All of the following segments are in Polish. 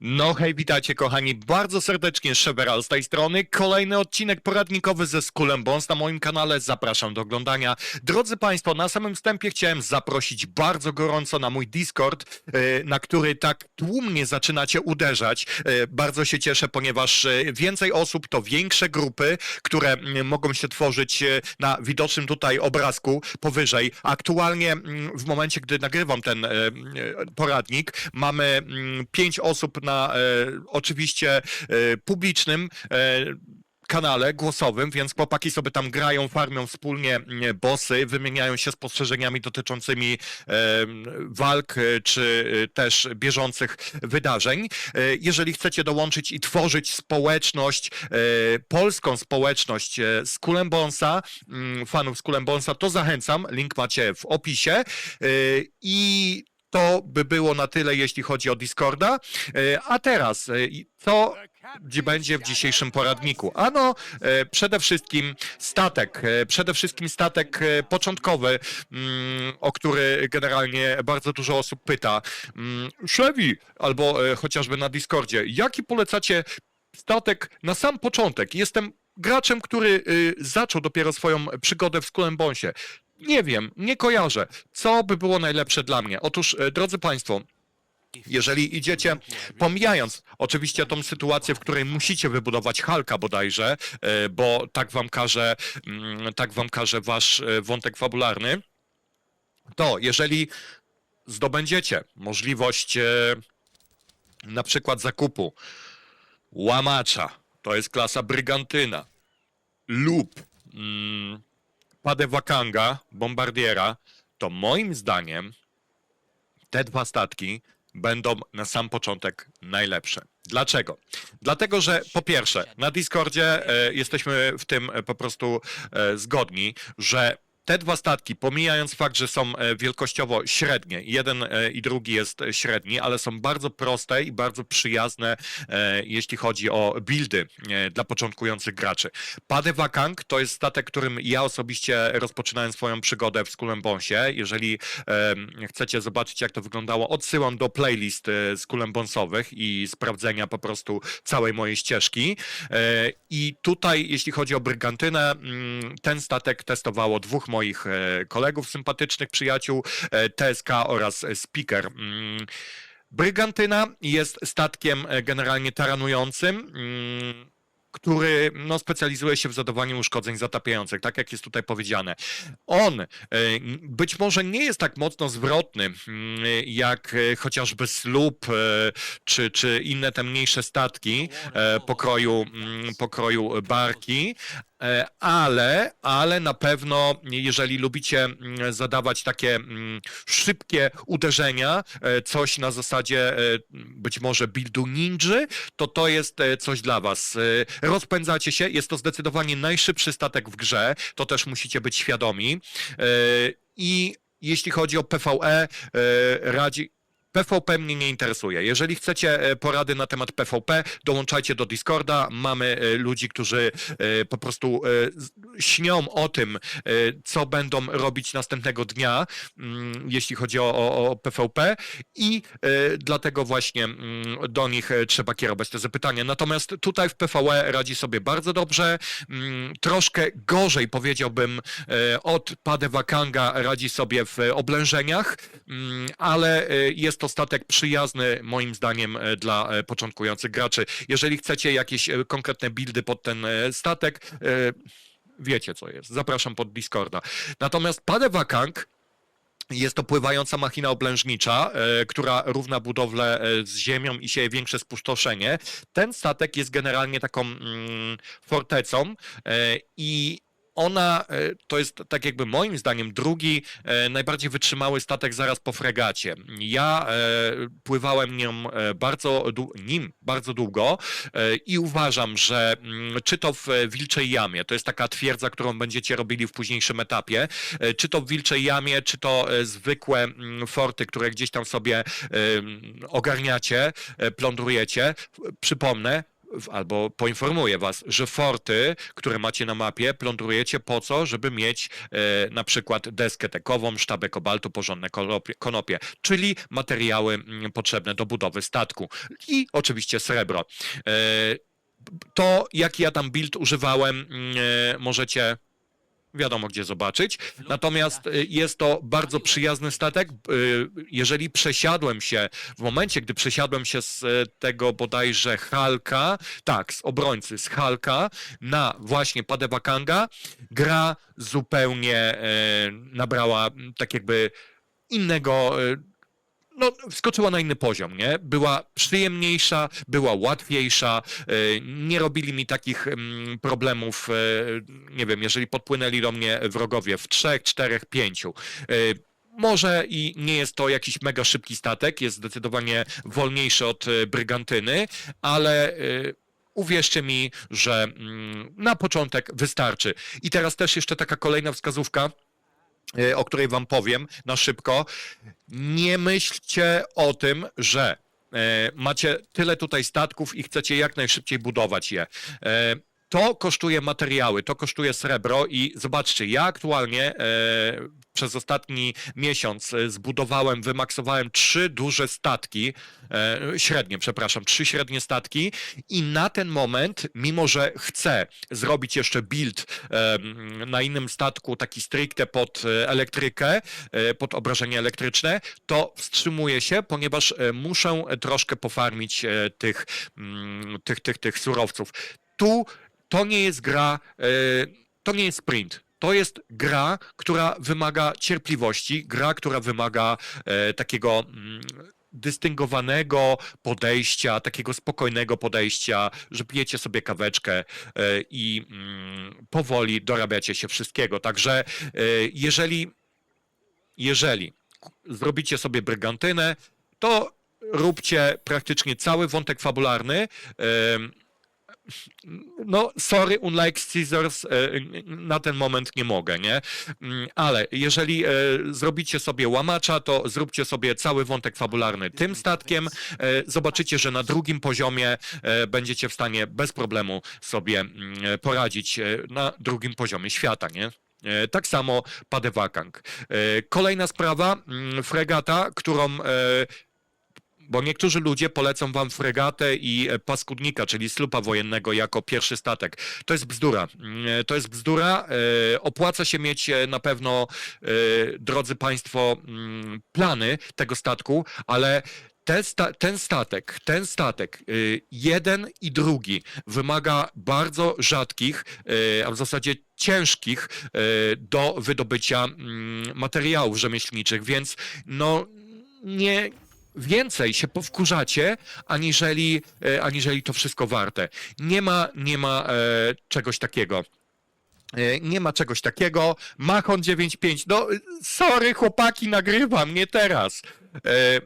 No hej, witajcie kochani, bardzo serdecznie Szeberal z tej strony. Kolejny odcinek poradnikowy ze Skullem Bones na moim kanale, zapraszam do oglądania. Drodzy Państwo, na samym wstępie chciałem zaprosić bardzo gorąco na mój Discord, e, na który tak tłumnie zaczynacie uderzać. E, Bardzo się cieszę, ponieważ e, więcej osób to większe grupy, które mogą się tworzyć na widocznym tutaj obrazku powyżej. Aktualnie w momencie, gdy nagrywam ten poradnik, mamy pięć osób na e, oczywiście e, publicznym e, kanale głosowym, więc chłopaki sobie tam grają, farmią wspólnie mm, bossy, wymieniają się spostrzeżeniami dotyczącymi e, walk czy też bieżących wydarzeń. E, Jeżeli chcecie dołączyć i tworzyć społeczność, e, polską społeczność z Kulembonsa, mm, fanów z Kulembonsa, to zachęcam, link macie w opisie E, i to by było na tyle, jeśli chodzi o Discorda. E, A teraz, e, co będzie w dzisiejszym poradniku? Ano, e, przede wszystkim statek, przede wszystkim statek początkowy, mm, o który generalnie bardzo dużo osób pyta. Mm, Chevy, albo chociażby na Discordzie, jaki polecacie statek na sam początek? Jestem graczem, który y, zaczął dopiero swoją przygodę w Skull Bonsie. Nie wiem, nie kojarzę. Co by było najlepsze dla mnie? Otóż, e, drodzy Państwo, jeżeli idziecie, pomijając oczywiście tą sytuację, w której musicie wybudować Halka bodajże, e, bo tak wam każe, mm, tak wam każe wasz e, wątek fabularny, to jeżeli zdobędziecie możliwość na przykład zakupu łamacza, to jest klasa brygantyna, lub mm, Padewakanga, bombardiera, to moim zdaniem te dwa statki będą na sam początek najlepsze. Dlaczego? Dlatego, że po pierwsze, na Discordzie e, jesteśmy w tym e, po prostu e, zgodni, że te dwa statki, pomijając fakt, że są e, wielkościowo średnie, jeden e, i drugi jest e, średni, ale są bardzo proste i bardzo przyjazne, jeśli chodzi o buildy dla początkujących graczy. Padewakang to jest statek, którym ja osobiście rozpoczynałem swoją przygodę w Skull Bonsie. Jeżeli chcecie zobaczyć, jak to wyglądało, odsyłam do playlist Skull Bonsowych i sprawdzenia po prostu całej mojej ścieżki. I tutaj, jeśli chodzi o Brygantynę, mm, ten statek testowało dwóch moich e, kolegów sympatycznych, przyjaciół, e, TSK oraz e, Speaker. Mm, Brygantyna jest statkiem generalnie taranującym. mm, który no, specjalizuje się w zadawaniu uszkodzeń zatapiających, tak jak jest tutaj powiedziane. On być może nie jest tak mocno zwrotny, mm, jak chociażby słup e, czy, czy inne te mniejsze statki pokroju, pokroju barki, ale, ale na pewno, jeżeli lubicie mm, zadawać takie mm, szybkie uderzenia, e, coś na zasadzie e, być może buildu ninja, to to jest e, coś dla was. E, Rozpędzacie się, jest to zdecydowanie najszybszy statek w grze, to też musicie być świadomi. E, I jeśli chodzi o PvE, e, radzi, PvP mnie nie interesuje. Jeżeli chcecie e, porady na temat PvP, dołączajcie do Discorda. Mamy e, ludzi, którzy e, po prostu śnią o tym, co będą robić następnego dnia, mm, jeśli chodzi o, o, PvP i dlatego właśnie mm, do nich trzeba kierować te zapytania. Natomiast tutaj w PvE radzi sobie bardzo dobrze, mm, troszkę gorzej powiedziałbym od Padewakanga radzi sobie w oblężeniach, ale e, jest to statek przyjazny moim zdaniem e, dla e, początkujących graczy. Jeżeli chcecie jakieś e, konkretne buildy pod ten statek, wiecie co jest. Zapraszam pod Discorda. Natomiast Padewakang jest to pływająca machina oblężnicza, która równa budowlę z ziemią i sieje większe spustoszenie. Ten statek jest generalnie taką mm, fortecą i ona e, to jest tak jakby moim zdaniem drugi e, najbardziej wytrzymały statek zaraz po fregacie. Ja e, pływałem nią bardzo, nim bardzo długo i uważam, że mm, czy to w Wilczej Jamie, to jest taka twierdza, którą będziecie robili w późniejszym etapie, czy to w Wilczej Jamie, czy to zwykłe mm, forty, które gdzieś tam sobie em, ogarniacie, plądrujecie. Przypomnę, albo poinformuję was, że forty, które macie na mapie, plądrujecie po co, żeby mieć e, na przykład deskę tekową, sztabę kobaltu, porządne konopie, czyli materiały mm, potrzebne do budowy statku i oczywiście srebro. E, to, jaki ja tam build używałem, mm, e, możecie wiadomo gdzie zobaczyć. Natomiast y, jest to bardzo przyjazny statek. Y, Jeżeli przesiadłem się, w momencie, gdy przesiadłem się z y, tego bodajże Halka, tak, z obrońcy, z Halka na właśnie Padewakanga, gra zupełnie y, nabrała tak jakby innego y, no, wskoczyła na inny poziom, nie? Była przyjemniejsza, była łatwiejsza, y, nie robili mi takich mm, problemów, y, nie wiem, jeżeli podpłynęli do mnie wrogowie w trzech, czterech, pięciu. Y, Może i nie jest to jakiś mega szybki statek, jest zdecydowanie wolniejszy od Brygantyny, ale uwierzcie mi, że mm, na początek wystarczy. I teraz też jeszcze taka kolejna wskazówka, o której wam powiem na szybko. Nie myślcie o tym, że e, macie tyle tutaj statków i chcecie jak najszybciej budować je. To kosztuje materiały, to kosztuje srebro i zobaczcie, ja aktualnie e, przez ostatni miesiąc e, zbudowałem, wymaksowałem trzy duże statki, e, średnie, przepraszam, trzy średnie statki i na ten moment, mimo że chcę zrobić jeszcze build e, na innym statku, taki stricte pod e, elektrykę, e, pod obrażenie elektryczne, to wstrzymuję się, ponieważ e, muszę troszkę pofarmić e, tych, mm, tych, tych, tych surowców. Tu to nie jest gra, e, to nie jest sprint. To jest gra, która wymaga cierpliwości, gra, która wymaga e, takiego mm, dystyngowanego podejścia, takiego spokojnego podejścia, że pijecie sobie kaweczkę e, i mm, powoli dorabiacie się wszystkiego. Także jeżeli, jeżeli zrobicie sobie brygantynę, to róbcie praktycznie cały wątek fabularny. No, sorry, unlike Scissors, e, na ten moment nie mogę, nie? Mm, Ale jeżeli e, zrobicie sobie łamacza, to zróbcie sobie cały wątek fabularny tym statkiem. E, Zobaczycie, że na drugim poziomie będziecie w stanie bez problemu sobie mm, poradzić na drugim poziomie świata, nie? Tak samo Padewakang. Kolejna sprawa, mm, fregata, którą bo niektórzy ludzie polecą wam fregatę i e, paskudnika, czyli slupa wojennego jako pierwszy statek. To jest bzdura. Mm, To jest bzdura. E, Opłaca się mieć e, na pewno, drodzy Państwo, mm, plany tego statku, ale ten, sta- ten statek, ten statek, y, jeden i drugi wymaga bardzo rzadkich, y, a w zasadzie ciężkich y, do wydobycia mm, materiałów rzemieślniczych, więc no nie więcej się powkurzacie, aniżeli, e, aniżeli to wszystko warte. Nie ma, nie ma e, czegoś takiego. E, Nie ma czegoś takiego. Machon 9.5. No, sorry, chłopaki, nagrywam, nie teraz.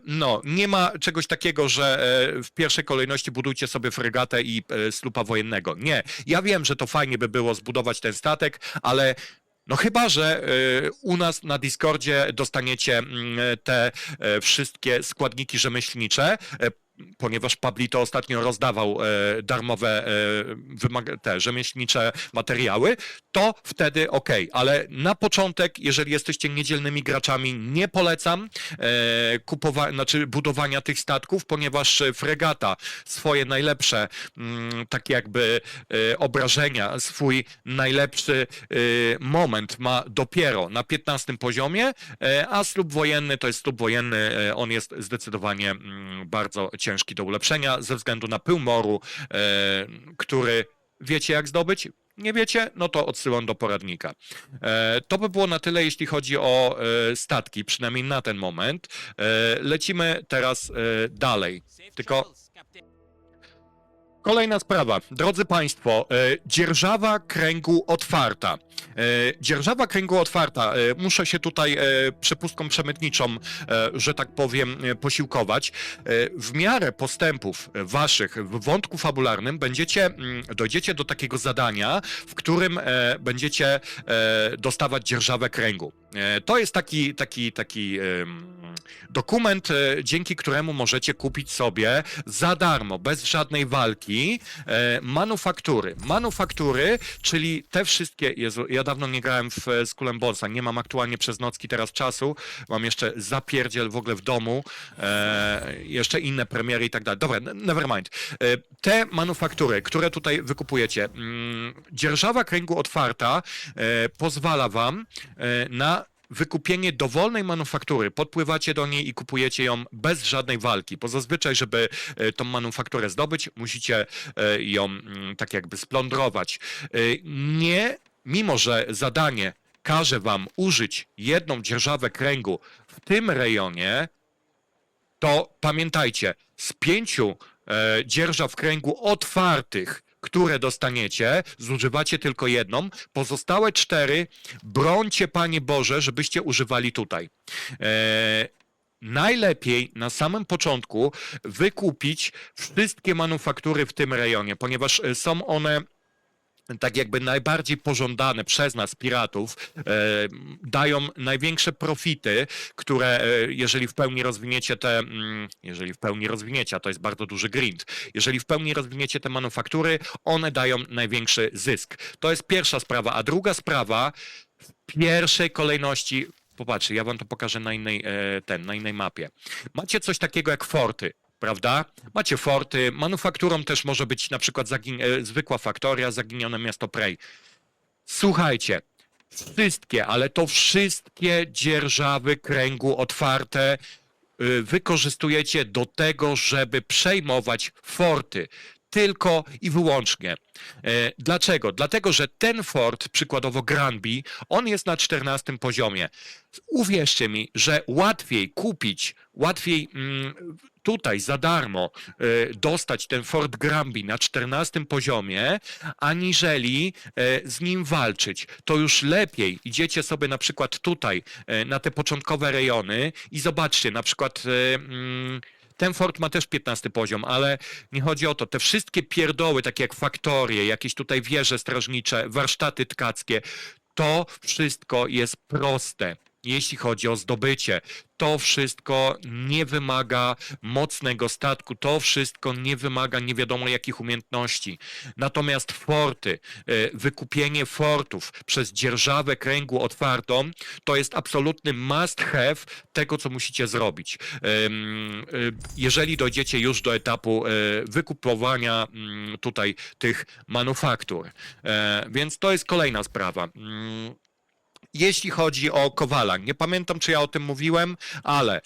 No, nie ma czegoś takiego, że w pierwszej kolejności budujcie sobie fregatę i slupa wojennego. Nie. Ja wiem, że to fajnie by było zbudować ten statek, ale no chyba, że e, u nas na Discordzie dostaniecie mm, te e, wszystkie składniki rzemieślnicze, e, ponieważ Pablito ostatnio rozdawał e, darmowe e, te rzemieślnicze materiały, to wtedy ok, ale na początek, jeżeli jesteście niedzielnymi graczami, nie polecam e, kupowa- znaczy budowania tych statków, ponieważ fregata swoje najlepsze mm, takie jakby e, obrażenia, swój najlepszy e, moment ma dopiero na 15 poziomie, e, a slub wojenny to jest slub wojenny, e, on jest zdecydowanie mm, bardzo ciężki do ulepszenia ze względu na pył moru, e, który wiecie jak zdobyć? Nie wiecie? No to odsyłam do poradnika. E, to by było na tyle, jeśli chodzi o e, statki, przynajmniej na ten moment. Lecimy teraz dalej. Tylko Kolejna sprawa. Drodzy Państwo, e, dzierżawa kręgu otwarta. E, dzierżawa kręgu otwarta. E, muszę się tutaj e, przepustką przemytniczą, e, że tak powiem, e, posiłkować. E, w miarę postępów Waszych w wątku fabularnym będziecie, mm, dojdziecie do takiego zadania, w którym e, będziecie e, dostawać dzierżawę kręgu. E, to jest taki, taki, taki dokument, e, dzięki któremu możecie kupić sobie za darmo, bez żadnej walki, walki, e, manufaktury. Manufaktury, czyli te wszystkie, Jezu, ja dawno nie grałem w e, Skull Bossa, nie mam aktualnie przez nocki teraz czasu, mam jeszcze zapierdziel w ogóle w domu, e, jeszcze inne premiery i tak dalej. Dobra, n- never mind. E, te manufaktury, które tutaj wykupujecie, mm, dzierżawa kręgu otwarta e, pozwala wam e, na wykupienie dowolnej manufaktury. Podpływacie do niej i kupujecie ją bez żadnej walki, bo zazwyczaj, żeby e, tą manufakturę zdobyć, musicie e, ją mm, tak jakby splądrować. E, Nie, mimo że zadanie każe wam użyć jedną dzierżawę kręgu w tym rejonie, to pamiętajcie, z pięciu dzierżaw kręgu otwartych, które dostaniecie, zużywacie tylko jedną, pozostałe cztery brońcie, Panie Boże, żebyście używali tutaj. E, najlepiej na samym początku wykupić wszystkie manufaktury w tym rejonie, ponieważ e, są one tak jakby najbardziej pożądane przez nas, piratów, e, dają największe profity, które e, jeżeli w pełni rozwiniecie te, mm, jeżeli w pełni rozwiniecie, a to jest bardzo duży grind, jeżeli w pełni rozwiniecie te manufaktury, one dają największy zysk. To jest pierwsza sprawa, a druga sprawa, w pierwszej kolejności, popatrzcie, ja wam to pokażę na innej, e, ten, na innej mapie. Macie coś takiego jak forty, prawda? Macie forty, manufakturą też może być na przykład e, zwykła faktoria, zaginione miasto Prey. Słuchajcie, wszystkie, ale to wszystkie dzierżawy kręgu otwarte y, wykorzystujecie do tego, żeby przejmować forty. Tylko i wyłącznie. E, Dlaczego? Dlatego, że ten fort, przykładowo Granby, on jest na 14 poziomie. Uwierzcie mi, że łatwiej kupić, łatwiej mm, tutaj za darmo e, dostać ten Fort Granby na 14 poziomie, aniżeli e, z nim walczyć. To już lepiej idziecie sobie na przykład tutaj na te początkowe rejony i zobaczcie, na przykład mm, ten fort ma też 15 poziom, ale nie chodzi o to. Te wszystkie pierdoły, takie jak faktorie, jakieś tutaj wieże strażnicze, warsztaty tkackie, to wszystko jest proste. Jeśli chodzi o zdobycie, to wszystko nie wymaga mocnego statku, to wszystko nie wymaga nie wiadomo jakich umiejętności. Natomiast forty, e, wykupienie fortów przez dzierżawę kręgu otwartą, to jest absolutny must have tego, co musicie zrobić. E, Jeżeli dojdziecie już do etapu e, wykupowania mm, tutaj tych manufaktur. E, Więc to jest kolejna sprawa. Mm, jeśli chodzi o Kowala, nie pamiętam, czy ja o tym mówiłem, ale e,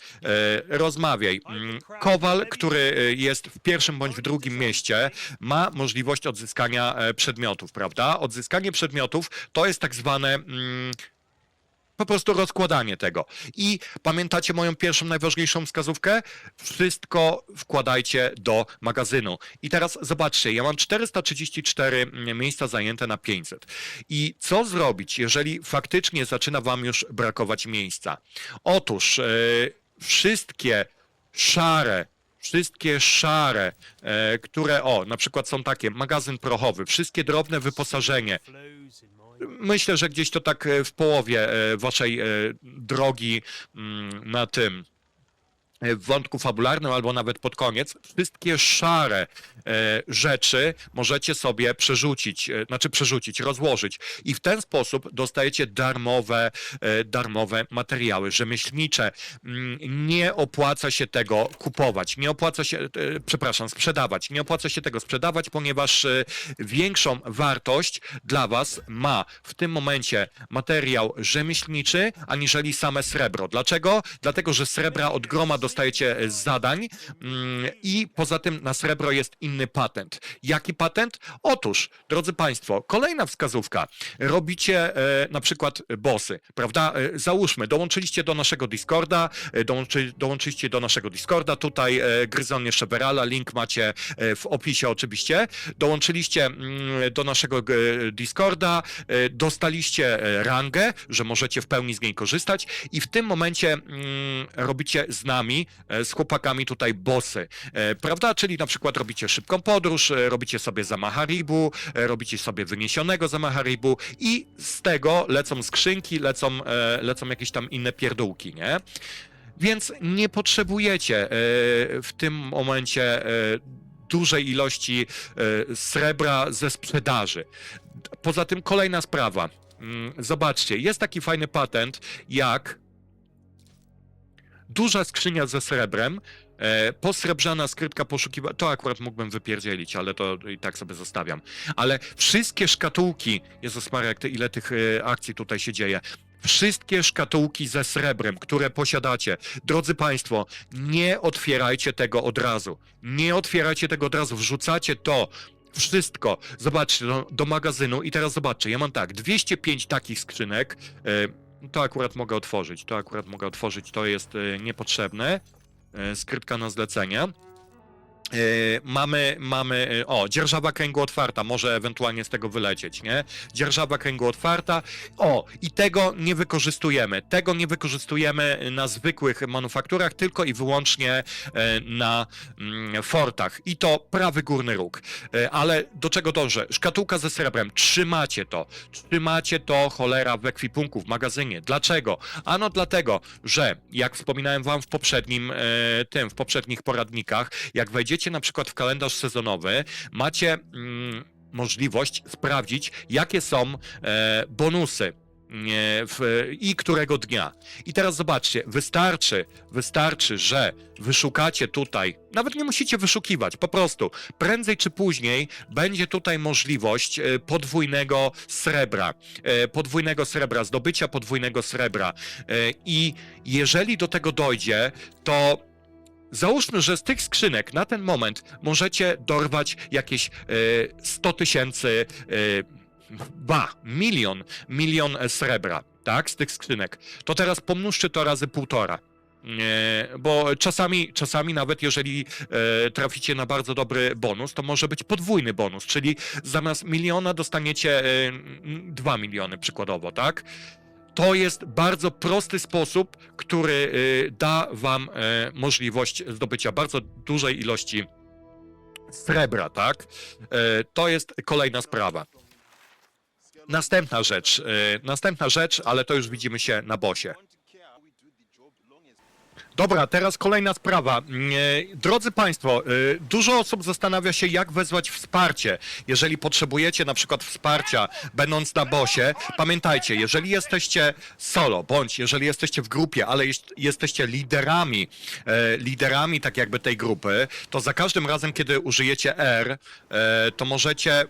rozmawiaj. Mm, Kowal, który e, jest w pierwszym bądź w drugim mieście, ma możliwość odzyskania e, przedmiotów, prawda? Odzyskanie przedmiotów to jest tak zwane. Po prostu rozkładanie tego. I pamiętacie moją pierwszą, najważniejszą wskazówkę? Wszystko wkładajcie do magazynu. I teraz zobaczcie, ja mam 434 miejsca zajęte na 500. I co zrobić, jeżeli faktycznie zaczyna wam już brakować miejsca? Otóż e, wszystkie szare wszystkie szare, e, które, o, na przykład są takie, magazyn prochowy, wszystkie drobne wyposażenie, Myślę, że gdzieś to tak e, w połowie e, waszej e, drogi mm, na tym w wątku fabularnym albo nawet pod koniec, wszystkie szare e, rzeczy możecie sobie przerzucić, e, znaczy przerzucić, rozłożyć i w ten sposób dostajecie darmowe, e, darmowe materiały rzemieślnicze. Mm, Nie opłaca się tego kupować, nie opłaca się, e, przepraszam, sprzedawać, nie opłaca się tego sprzedawać, ponieważ e, większą wartość dla was ma w tym momencie materiał rzemieślniczy, aniżeli same srebro. Dlaczego? Dlatego, że srebra od groma dostajecie z zadań mm, i poza tym na srebro jest inny patent. Jaki patent? Otóż, drodzy Państwo, kolejna wskazówka. Robicie e, na przykład bossy, prawda? E, załóżmy, dołączyliście do naszego Discorda, e, dołączy, dołączyliście do naszego Discorda, tutaj e, Gryzonie Szeberala, link macie e, w opisie oczywiście. Dołączyliście mm, do naszego e, Discorda, e, dostaliście e, rangę, że możecie w pełni z niej korzystać i w tym momencie mm, robicie z nami, e, z chłopakami tutaj bossy, e, prawda? Czyli na przykład robicie szybką podróż, e, robicie sobie Zamaharibu, e, robicie sobie wyniesionego Zamaharibu i z tego lecą skrzynki, lecą, lecą jakieś tam inne pierdółki, nie? Więc nie potrzebujecie w tym momencie dużej ilości srebra ze sprzedaży. Poza tym kolejna sprawa. Mm, Zobaczcie, jest taki fajny patent jak duża skrzynia ze srebrem, e, posrebrzana skrytka poszukiwa... To akurat mógłbym wypierdzielić, ale to i tak sobie zostawiam. Ale wszystkie szkatułki, Jezus Maria, jak ty, ile tych e, akcji tutaj się dzieje, wszystkie szkatułki ze srebrem, które posiadacie, drodzy Państwo, nie otwierajcie tego od razu. Nie otwierajcie tego od razu, wrzucacie to. Wszystko, zobaczcie, do, do magazynu. I teraz zobaczcie, ja mam tak, 205 takich skrzynek, e, to akurat mogę otworzyć, to akurat mogę otworzyć, to jest e, niepotrzebne, e, skrytka na zlecenie. E, mamy, mamy, e, o, dzierżawa kręgu otwarta, może ewentualnie z tego wylecieć, nie? Dzierżawa kręgu otwarta, o, i tego nie wykorzystujemy, tego nie wykorzystujemy na zwykłych manufakturach, tylko i wyłącznie e, na mm, fortach. I to prawy górny róg. Ale do czego dążę? Szkatułka ze srebrem. Trzymacie to. Trzymacie to, cholera, w ekwipunku, w magazynie. Dlaczego? Ano dlatego, że jak wspominałem wam w poprzednim tym, w poprzednich poradnikach, jak wejdziecie na przykład w kalendarz sezonowy, macie mm, możliwość sprawdzić, jakie są e, bonusy. nie, W, I którego dnia. I teraz zobaczcie, wystarczy, wystarczy, że wyszukacie tutaj, nawet nie musicie wyszukiwać, po prostu prędzej czy później będzie tutaj możliwość e, podwójnego srebra, e, podwójnego srebra, zdobycia podwójnego srebra. E, I jeżeli do tego dojdzie, to Załóżmy, że z tych skrzynek na ten moment możecie dorwać jakieś e, 100 tysięcy, e, ba, milion, milion e, srebra, tak, z tych skrzynek. To teraz pomnóżcie to razy półtora. Bo czasami, czasami nawet jeżeli e, traficie na bardzo dobry bonus, to może być podwójny bonus, czyli zamiast miliona dostaniecie e, m, dwa miliony przykładowo, tak? To jest bardzo prosty sposób, który y, da wam e, możliwość zdobycia bardzo dużej ilości srebra, tak? E, To jest kolejna sprawa. Następna rzecz, e, następna rzecz, ale to już widzimy się na bosie. Dobra, teraz kolejna sprawa. E, Drodzy Państwo, e, dużo osób zastanawia się, jak wezwać wsparcie. Jeżeli potrzebujecie na przykład wsparcia, będąc na bosie, pamiętajcie, jeżeli jesteście solo, bądź jeżeli jesteście w grupie, ale jest, jesteście liderami, e, liderami tak jakby tej grupy, to za każdym razem, kiedy użyjecie R, to możecie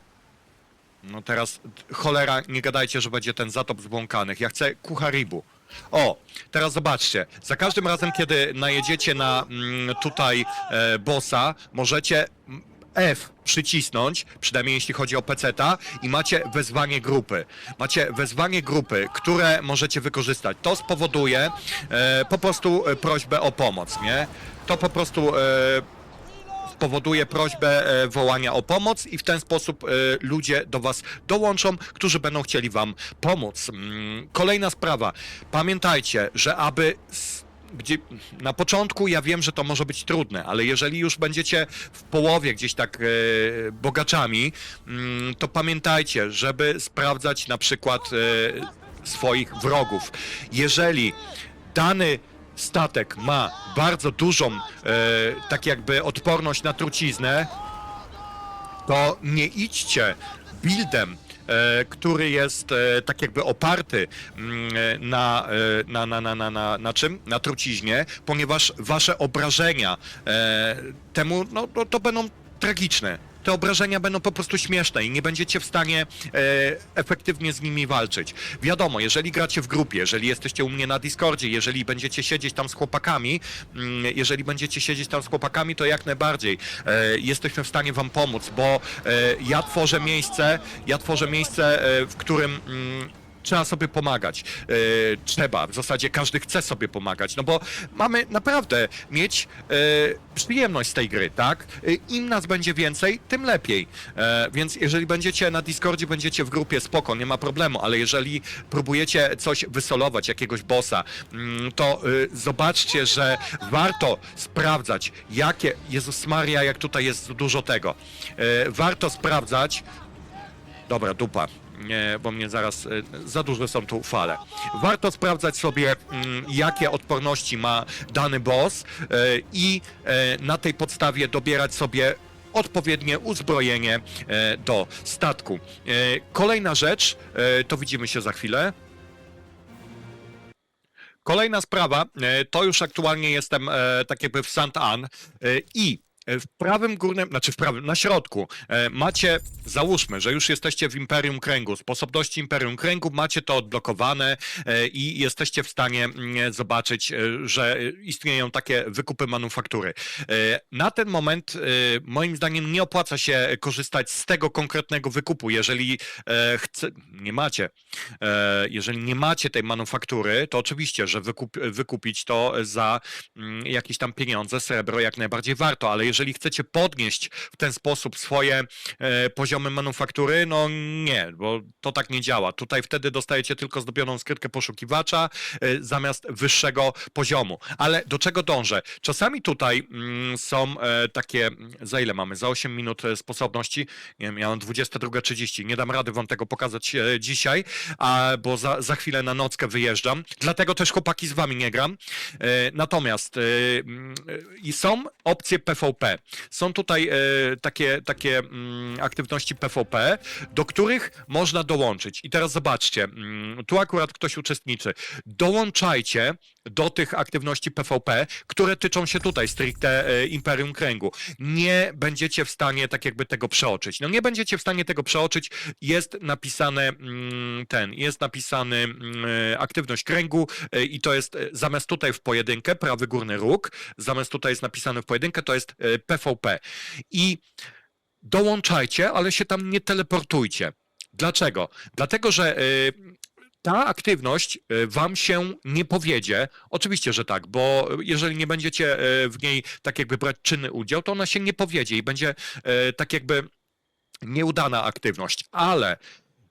no teraz, cholera, nie gadajcie, że będzie ten zatop zbłąkanych. Ja chcę kucharibu. O, teraz zobaczcie. Za każdym razem, kiedy najedziecie na mm, tutaj e, bossa, możecie mm, F przycisnąć, przynajmniej jeśli chodzi o peceta i macie wezwanie grupy. Macie wezwanie grupy, które możecie wykorzystać. To spowoduje e, po prostu e, prośbę o pomoc, nie? To po prostu e, spowoduje prośbę e, wołania o pomoc i w ten sposób e, ludzie do was dołączą, którzy będą chcieli wam pomóc. Mm, Kolejna sprawa. Pamiętajcie, że aby gdzie na początku ja wiem, że to może być trudne, ale jeżeli już będziecie w połowie gdzieś tak e, bogaczami, mm, to pamiętajcie, żeby sprawdzać na przykład e, swoich wrogów. Jeżeli dany statek ma bardzo dużą, e, tak jakby odporność na truciznę, to nie idźcie buildem, e, który jest e, tak jakby oparty mm, e, na, e, na, na, na, na, na, na czym? Na truciźnie, ponieważ wasze obrażenia e, temu, no to, to będą tragiczne. Te obrażenia będą po prostu śmieszne i nie będziecie w stanie e, efektywnie z nimi walczyć. Wiadomo, jeżeli gracie w grupie, jeżeli jesteście u mnie na Discordzie, jeżeli będziecie siedzieć tam z chłopakami, mm, jeżeli będziecie siedzieć tam z chłopakami, to jak najbardziej e, jesteśmy w stanie wam pomóc, bo e, ja tworzę miejsce, ja tworzę miejsce, w którym mm, trzeba sobie pomagać. E, trzeba, w zasadzie każdy chce sobie pomagać, no bo mamy naprawdę mieć e, przyjemność z tej gry, tak? E, Im nas będzie więcej, tym lepiej. E, więc jeżeli będziecie na Discordzie, będziecie w grupie, spoko, nie ma problemu, ale jeżeli próbujecie coś wysolować, jakiegoś bossa, mm, to y, zobaczcie, że warto sprawdzać, jakie, Jezus Maria, jak tutaj jest dużo tego, E, warto sprawdzać, Dobra, dupa. Bo mnie zaraz. e, Za duże są tu fale. Warto sprawdzać sobie, mm, jakie odporności ma dany boss e, i e, na tej podstawie dobierać sobie odpowiednie uzbrojenie do statku. Kolejna rzecz, to widzimy się za chwilę. Kolejna sprawa, to już aktualnie jestem tak jakby w St. Anne i w prawym górnym, znaczy w prawym, na środku e, macie, załóżmy, że już jesteście w Imperium Kręgu, sposobności Imperium Kręgu, macie to odblokowane e, i jesteście w stanie mm, zobaczyć, e, że e, istnieją takie wykupy manufaktury. E, Na ten moment e, moim zdaniem nie opłaca się korzystać z tego konkretnego wykupu, jeżeli e, chce, nie macie, E, jeżeli nie macie tej manufaktury, to oczywiście, że wykup, wykupić to za mm, jakieś tam pieniądze, srebro jak najbardziej warto, ale jeżeli chcecie podnieść w ten sposób swoje e, poziomy manufaktury, no nie, bo to tak nie działa. Tutaj wtedy dostajecie tylko zdobioną skrytkę poszukiwacza e, zamiast wyższego poziomu. Ale do czego dążę? Czasami tutaj mm, są e, takie, za ile mamy? Za 8 minut sposobności, nie wiem, ja mam 22.30, nie dam rady wam tego pokazać dzisiaj, bo za, za chwilę na nockę wyjeżdżam. Dlatego też chłopaki z wami nie gram. Natomiast mm, i są opcje PvP. Są tutaj e, takie, takie mm, aktywności PvP, do których można dołączyć. I teraz zobaczcie, mm, tu akurat ktoś uczestniczy. Dołączajcie do tych aktywności PvP, które tyczą się tutaj stricte e, Imperium Kręgu. Nie będziecie w stanie tak jakby tego przeoczyć. No nie będziecie w stanie tego przeoczyć. Jest napisane mm, ten, jest napisany e, aktywność kręgu i to jest zamiast tutaj w pojedynkę, prawy górny róg, zamiast tutaj jest napisane w pojedynkę, to jest PvP. I dołączajcie, ale się tam nie teleportujcie. Dlaczego? Dlatego, że y, ta aktywność y, wam się nie powiedzie. Oczywiście, że tak, bo jeżeli nie będziecie y, w niej tak jakby brać czynny udział, to ona się nie powiedzie i będzie tak jakby nieudana aktywność, ale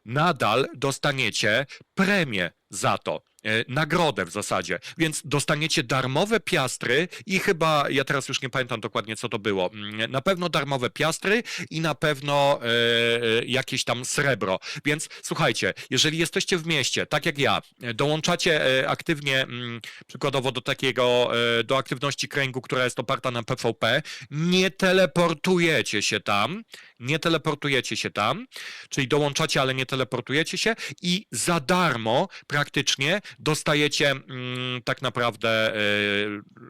nadal dostaniecie premię za to. E, Nagrodę w zasadzie, więc dostaniecie darmowe piastry i chyba, ja teraz już nie pamiętam dokładnie co to było, mm, na pewno darmowe piastry i na pewno e, e, jakieś tam srebro. Więc słuchajcie, jeżeli jesteście w mieście, tak jak ja, e, dołączacie aktywnie mm, przykładowo do takiego, do aktywności kręgu, która jest oparta na PvP, nie teleportujecie się tam, nie teleportujecie się tam, czyli dołączacie, ale nie teleportujecie się i za darmo praktycznie dostajecie mm, tak naprawdę e,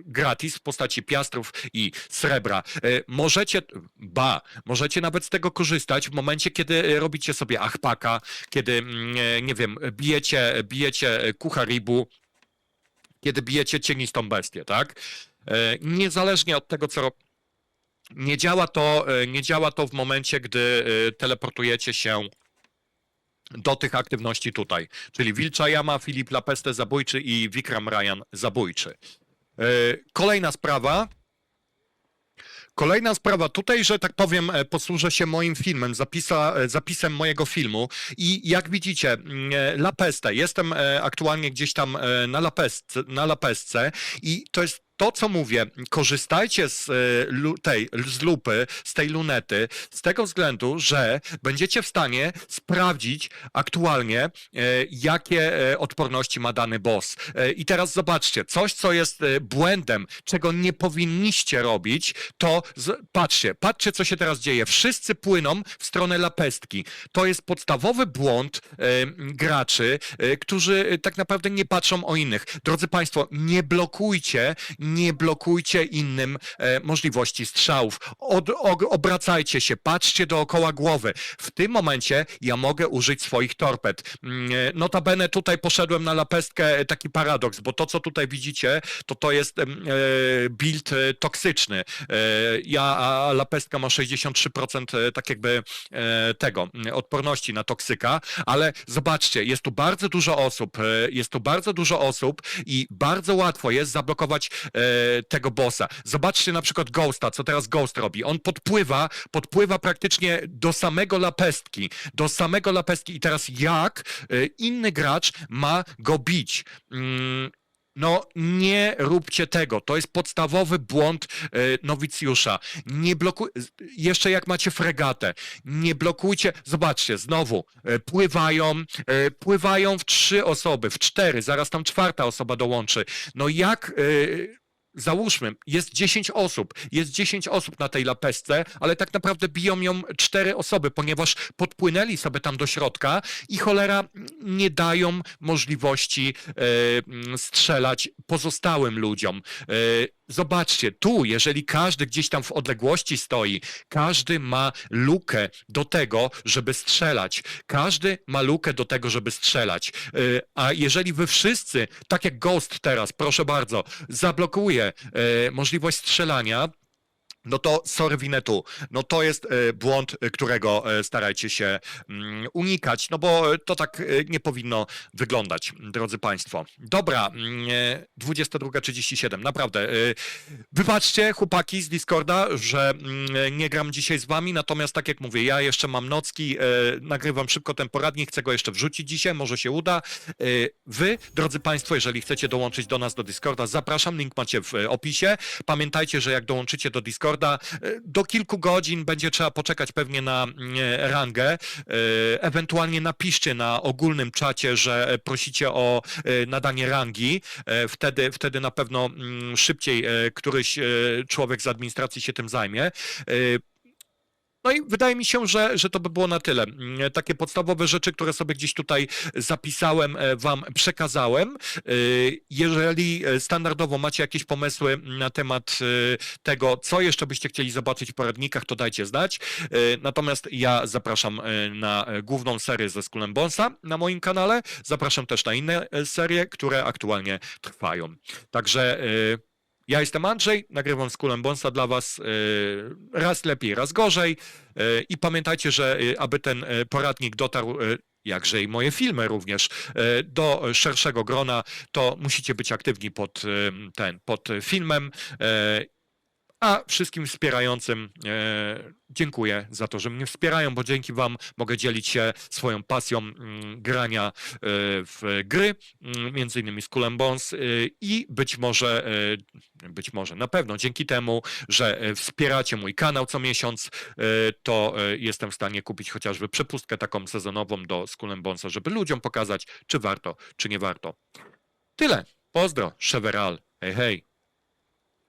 gratis w postaci piastrów i srebra. E, możecie, ba, możecie nawet z tego korzystać w momencie, kiedy robicie sobie achpaka, kiedy, mm, e, nie wiem, bijecie, bijecie kucharibu, kiedy bijecie cienistą bestię, tak? E, niezależnie od tego, co ro- nie działa to, e, nie działa to w momencie, gdy e, teleportujecie się do tych aktywności tutaj, czyli Wilcza Jama, Filip Lapeste zabójczy i Vikram Ryan zabójczy. E, Kolejna sprawa. Kolejna sprawa tutaj, że tak powiem, e, posłużę się moim filmem, zapisa, e, zapisem mojego filmu i jak widzicie, mm, e, La Peste, jestem aktualnie gdzieś tam na La Pestce, na La Pestce i to jest to, co mówię, korzystajcie z e, tej, z lupy, z tej lunety, z tego względu, że będziecie w stanie sprawdzić aktualnie, e, jakie e, odporności ma dany boss. I teraz zobaczcie, coś, co jest błędem, czego nie powinniście robić, to z, patrzcie, patrzcie, co się teraz dzieje. Wszyscy płyną w stronę lapestki. To jest podstawowy błąd graczy, którzy tak naprawdę nie patrzą o innych. Drodzy Państwo, nie blokujcie, nie blokujcie innym e, możliwości strzałów. Od, obracajcie się, patrzcie dookoła głowy. W tym momencie ja mogę użyć swoich torped. Mm, e, Notabene tutaj poszedłem na lapestkę, e, taki paradoks, bo to, co tutaj widzicie, to to jest e, build e, toksyczny. E, ja, a lapestka ma 63% e, tak jakby e, tego, mm, odporności na toksyka, ale zobaczcie, jest tu bardzo dużo osób, e, jest tu bardzo dużo osób i bardzo łatwo jest zablokować tego bossa. Zobaczcie na przykład Ghosta, co teraz Ghost robi. On podpływa, podpływa praktycznie do samego lapestki, do samego lapestki i teraz jak e, inny gracz ma go bić? Mm, no, nie róbcie tego. To jest podstawowy błąd e, nowicjusza. Nie blokuj... Jeszcze jak macie fregatę, nie blokujcie. Zobaczcie, znowu e, pływają, e, pływają w trzy osoby, w cztery, zaraz tam czwarta osoba dołączy. No jak e, załóżmy, jest 10 osób, jest 10 osób na tej lapesce, ale tak naprawdę biją ją 4 osoby, ponieważ podpłynęli sobie tam do środka i cholera nie dają możliwości e, mm, strzelać pozostałym ludziom. E, zobaczcie, tu, jeżeli każdy gdzieś tam w odległości stoi, każdy ma lukę do tego, żeby strzelać. Każdy ma lukę do tego, żeby strzelać. E, a jeżeli wy wszyscy, tak jak Ghost teraz, proszę bardzo, zablokuje e, możliwość strzelania, no to sorry Winetu, no to jest e, błąd, e, którego e, starajcie się mm, unikać, no bo to tak nie powinno wyglądać, drodzy Państwo. Dobra, mm, e, 22.37, naprawdę. e, Wybaczcie, chłopaki z Discorda, że mm, nie gram dzisiaj z Wami, natomiast tak jak mówię, ja jeszcze mam nocki, nagrywam szybko ten poradnik, chcę go jeszcze wrzucić dzisiaj, może się uda. Wy, drodzy Państwo, jeżeli chcecie dołączyć do nas do Discorda, zapraszam, link macie w opisie. Pamiętajcie, że jak dołączycie do Discorda, e, do kilku godzin będzie trzeba poczekać pewnie na mm, e, rangę. E, Ewentualnie napiszcie na ogólnym czacie, że prosicie o nadanie rangi. Wtedy, wtedy na pewno mm, szybciej któryś człowiek z administracji się tym zajmie. No i wydaje mi się, że, że to by było na tyle. Mm, Takie podstawowe rzeczy, które sobie gdzieś tutaj zapisałem, e, wam przekazałem. E, Jeżeli e, standardowo macie jakieś pomysły na temat tego, co jeszcze byście chcieli zobaczyć w poradnikach, to dajcie znać. Natomiast ja zapraszam na główną serię ze Skullem Bonsa na moim kanale. Zapraszam też na inne serie, które aktualnie trwają. Także ja jestem Andrzej, nagrywam z Kulem Bonsa dla Was e, raz lepiej, raz gorzej E, i pamiętajcie, że e, aby ten poradnik dotarł jakże i moje filmy również do szerszego grona, to musicie być aktywni pod ten, pod filmem. A wszystkim wspierającym e, dziękuję za to, że mnie wspierają, bo dzięki Wam mogę dzielić się swoją pasją mm, grania e, w gry, mm, między innymi z Kulem Bones e, i być może, e, być może, na pewno dzięki temu, że e, wspieracie mój kanał co miesiąc, e, to e, jestem w stanie kupić chociażby przepustkę taką sezonową do Skull Bonesa, żeby ludziom pokazać, czy warto, czy nie warto. Tyle. Pozdro, Cheveral. Hej, hej.